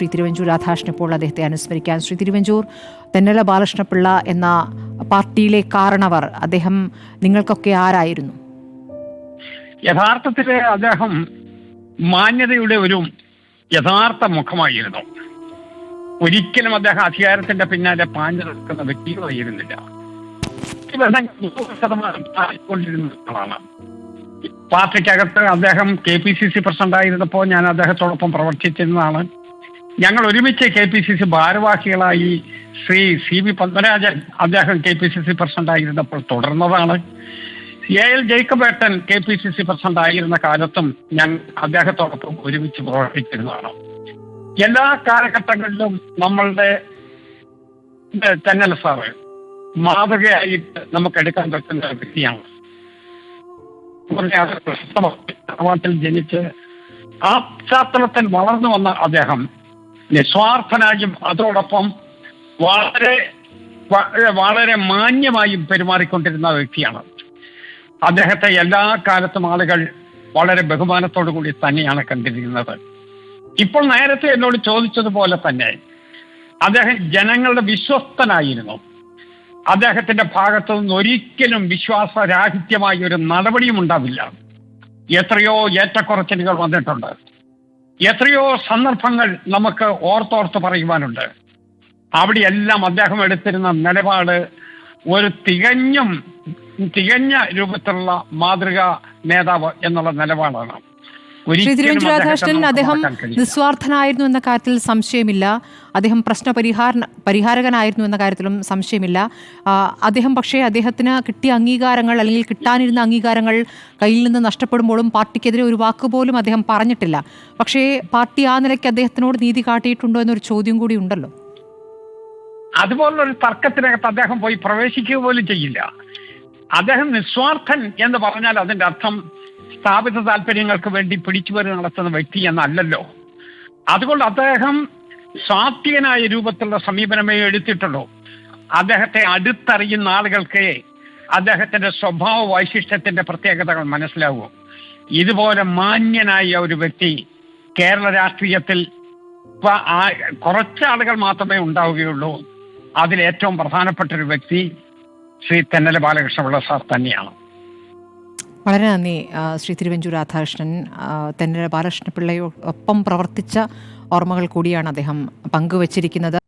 ശ്രീ തിരുവഞ്ചൂർ രാധാകൃഷ്ണൻ ഇപ്പോൾ അദ്ദേഹത്തെ അനുസ്മരിക്കാൻ. ശ്രീ തിരുവഞ്ചൂർ തെന്നല ബാലകൃഷ്ണപിള്ള എന്ന പാർട്ടിയിലെ കാരണവർ അദ്ദേഹം നിങ്ങൾക്കൊക്കെ ആരായിരുന്നു? യഥാർത്ഥത്തിൽ അദ്ദേഹം മാന്യതയുടെ ഒരു യഥാർത്ഥ മുഖമായിരുന്നു. ഒരിക്കലും അദ്ദേഹം അധികാരത്തിന്റെ പിന്നാലെ പാഞ്ഞു നിൽക്കുന്ന വ്യക്തികളായിരുന്നില്ല. പാർട്ടിക്കകത്ത് അദ്ദേഹം K P C C president ആയിരുന്നപ്പോൾ ഞാൻ അദ്ദേഹത്തോടൊപ്പം പ്രവർത്തിച്ചിരുന്നതാണ്. ഞങ്ങൾ ഒരുമിച്ച് കെ പി സി സി ഭാരവാഹികളായി ശ്രീ സി വി പത്മരാജൻ അദ്ദേഹം K P C C president ആയിരുന്നപ്പോൾ തുടർന്നതാണ്. A L ജേക്കബേട്ടൻ K P C C president ആയിരുന്ന കാലത്തും ഞാൻ അദ്ദേഹത്തോടൊപ്പം ഒരുമിച്ച് പ്രവർത്തിച്ചിരുന്നതാണ്. എല്ലാ കാലഘട്ടങ്ങളിലും നമ്മളുടെ തെന്നൽ സാറ് മാതൃകയായിട്ട് നമുക്ക് എടുക്കാൻ പറ്റുന്ന വ്യക്തിയാണ്. തറവാട്ടിൽ ജനിച്ച് ആ പശ്ചാത്തലത്തിൽ വളർന്നു വന്ന അദ്ദേഹം നിസ്വാർത്ഥനായും അതോടൊപ്പം വളരെ വളരെ മാന്യമായും പെരുമാറിക്കൊണ്ടിരുന്ന വ്യക്തിയാണ്. അദ്ദേഹത്തെ എല്ലാ കാലത്തും ആളുകൾ വളരെ ബഹുമാനത്തോടു കൂടി തന്നെയാണ് കണ്ടിരിക്കുന്നത് ഇപ്പോൾ നേരത്തെ എന്നോട് ചോദിച്ചതുപോലെ തന്നെ അദ്ദേഹം ജനങ്ങളുടെ വിശ്വസ്തനായിരുന്നു. അദ്ദേഹത്തിന്റെ ഭാഗത്തു നിന്ന് ഒരിക്കലും വിശ്വാസരാഹിത്യമായ ഒരു നടപടിയും ഉണ്ടാവില്ല. എത്രയോ ഏറ്റക്കുറച്ചിലുകൾ വന്നിട്ടുണ്ട്. എത്രയോ സന്ദർഭങ്ങൾ നമുക്ക് ഓർത്തോർത്ത് പറയുവാനുണ്ട്. അവിടെയെല്ലാം അദ്ദേഹം എടുത്തിരുന്ന നിലപാട് ഒരു തികഞ്ഞും തികഞ്ഞ രൂപത്തിലുള്ള മാതൃക നേതാവ് എന്നുള്ള നിലപാടാണ്. ശ്രീ ഒരിക്കലും തിരുവഞ്ചൂർ അദ്ദേഹത്തെ രാധാകൃഷ്ണൻ അദ്ദേഹം നിസ്വാർത്ഥനായിരുന്നു എന്ന കാര്യത്തിൽ സംശയമില്ല. അദ്ദേഹം പ്രശ്ന പരിഹാര പരിഹാരകനായിരുന്നു എന്ന കാര്യത്തിലും സംശയമില്ല. അദ്ദേഹം പക്ഷേ അദ്ദേഹത്തിന് കിട്ടിയ അംഗീകാരങ്ങൾ അല്ലെങ്കിൽ കിട്ടാനിരുന്ന അംഗീകാരങ്ങൾ കയ്യിൽ നിന്ന് നഷ്ടപ്പെടുമ്പോഴും പാർട്ടിക്കെതിരെ ഒരു വാക്ക് പോലും അദ്ദേഹം പറഞ്ഞിട്ടില്ല. പക്ഷേ പാർട്ടി ആ നിലയ്ക്ക് അദ്ദേഹത്തിനോട് നീതി കാട്ടിയിട്ടുണ്ടോ എന്നൊരു ചോദ്യം കൂടി ഉണ്ടല്ലോ. അതുപോലൊരു തർക്കത്തിനകത്ത് അദ്ദേഹം പോയി പ്രവേശിക്കുക പോലും ചെയ്യില്ല. അദ്ദേഹം നിസ്വാർത്ഥൻ എന്ന് പറഞ്ഞാൽ അതിന്റെ അർത്ഥം സ്ഥാപിത താല്പര്യങ്ങൾക്ക് വേണ്ടി പിടിച്ചുപറി നടത്തുന്ന വ്യക്തി എന്നല്ലല്ലോ. അതുകൊണ്ട് അദ്ദേഹം സാത്വികനായ രൂപത്തിലുള്ള സമീപനമേ എടുത്തിട്ടുള്ളൂ. അദ്ദേഹത്തെ അടുത്തറിയുന്ന ആളുകൾക്ക് അദ്ദേഹത്തിന്റെ സ്വഭാവ വൈശിഷ്ട്യത്തിന്റെ പ്രത്യേകതകൾ മനസ്സിലാവും. ഇതുപോലെ മാന്യനായ ഒരു വ്യക്തി കേരള രാഷ്ട്രീയത്തിൽ കുറച്ച് ആളുകൾ മാത്രമേ ഉണ്ടാവുകയുള്ളൂ. അതിൽ ഏറ്റവും പ്രധാനപ്പെട്ട ഒരു വ്യക്തി ശ്രീ തെന്നല ബാലകൃഷ്ണപിള്ള സാർ തന്നെയാണ്. വളരെ നന്ദി ശ്രീ തിരുവഞ്ചൂർ രാധാകൃഷ്ണൻ. തന്നെ ബാലകൃഷ്ണപിള്ളയോ ഒപ്പം പ്രവർത്തിച്ച ഓർമ്മകൾ കൂടിയാണ് അദ്ദേഹം പങ്കുവച്ചിരിക്കുന്നത്.